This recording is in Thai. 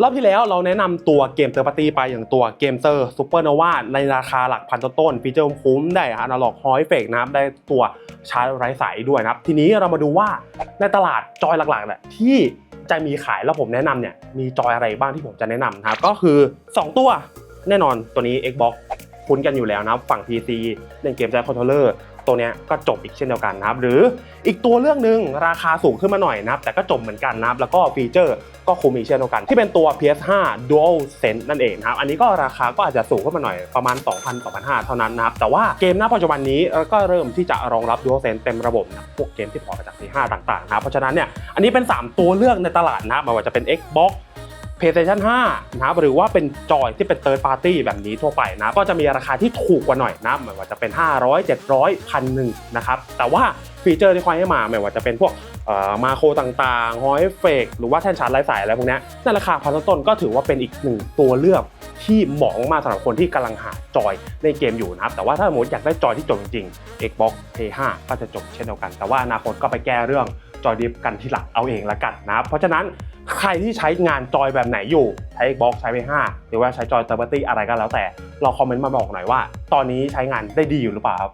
รอบที่แล้วเราแนะนำตัวเกมเตอร์ปาร์ตี้ไปอย่างตัวเกมเตอร์ซูเปอร์โนวาในราคาหลักพันต้นๆฟีเจอร์คุ้มได้อนาล็อกฮอยเฟกนะครับได้ตัวชาร์จไร้สายด้วยนะครับ ทีนี้เรามาดูว่าในตลาดจอยหลักๆเนี่ยที่จะมีขายแล้วผมแนะนำเนี่ยมีจอยอะไรบ้างที่ผมจะแนะนำนะครับก็คือ 2 ตัวแน่นอนตัวนี้ Xbox คุ้นกันอยู่แล้วนะครับฝั่ง PC เล่นเกมใช้คอนโทรลเลอร์ตัวนี้ก็จบอีกเช่นเดียวกันนะครับ หรืออีกตัวเรื่องหนึ่งราคาสูงขึ้นมาหน่อยนะครับ แต่ก็จบเหมือนกันนะครับ แล้วก็ฟีเจอร์ก็คุ้มอีกเช่นเดียวกัน ที่เป็นตัว PS5 Dual Sense นั่นเองนะครับ อันนี้ก็ราคาก็อาจจะสูงขึ้นมาหน่อยประมาณ 2,000 2,500 เท่านั้นนะครับ แต่ว่าเกมณปัจจุบันนี้ก็เริ่มที่จะรองรับ Dual Sense เต็มระบบนะพวกเกมที่พอร์ตมาจาก PS5 ต่างๆนะครับเพราะฉะนั้นเนี่ยอันนี้เป็น 3 ตัวเลือกในตลาดนะไม่ว่าจะเป็น Xbox PlayStation 5นะครับหรือว่าเป็นจอยที่เป็น Third Party แบบนี้ทั่วไปนะ ก็จะมีราคาที่ถูกกว่าหน่อยนะไม่ว่าจะเป็น 500 700พันหนึ่งนะครับ แต่ว่าฟีเจอร์ที่คอยให้มาไม่ว่าจะเป็นพวกมาโครต่างๆฮอยเฟกหรือว่าแท่นชาร์จไร้สายอะไรพวกนี้ในราคาพันต้นก็ถือว่าเป็นอีกหนึ่งตัวเลือกที่เหมาะมากสำหรับคนที่กำลังหาจอยในเกมอยู่นะครับ แต่ว่าถ้าสมมติอยากได้จอยที่จบจริงๆ Xbox Play 5ก็จะจบเช่นเดียวกัน แต่ว่าอนาคตก็ไปแก้เรื่องจอยดิฟกันทีหลังเอาเองละกันนะครับเพราะฉะนั้น ใครที่ใช้งานจอยแบบไหนอยู่ ใช้ Xbox ใช้ไป5หรือว่าใช้จอย Third Party อะไรก็แล้วแต่ เราคอมเมนต์มาบอกหน่อยว่า ตอนนี้ใช้งานได้ดีอยู่หรือเปล่าครับ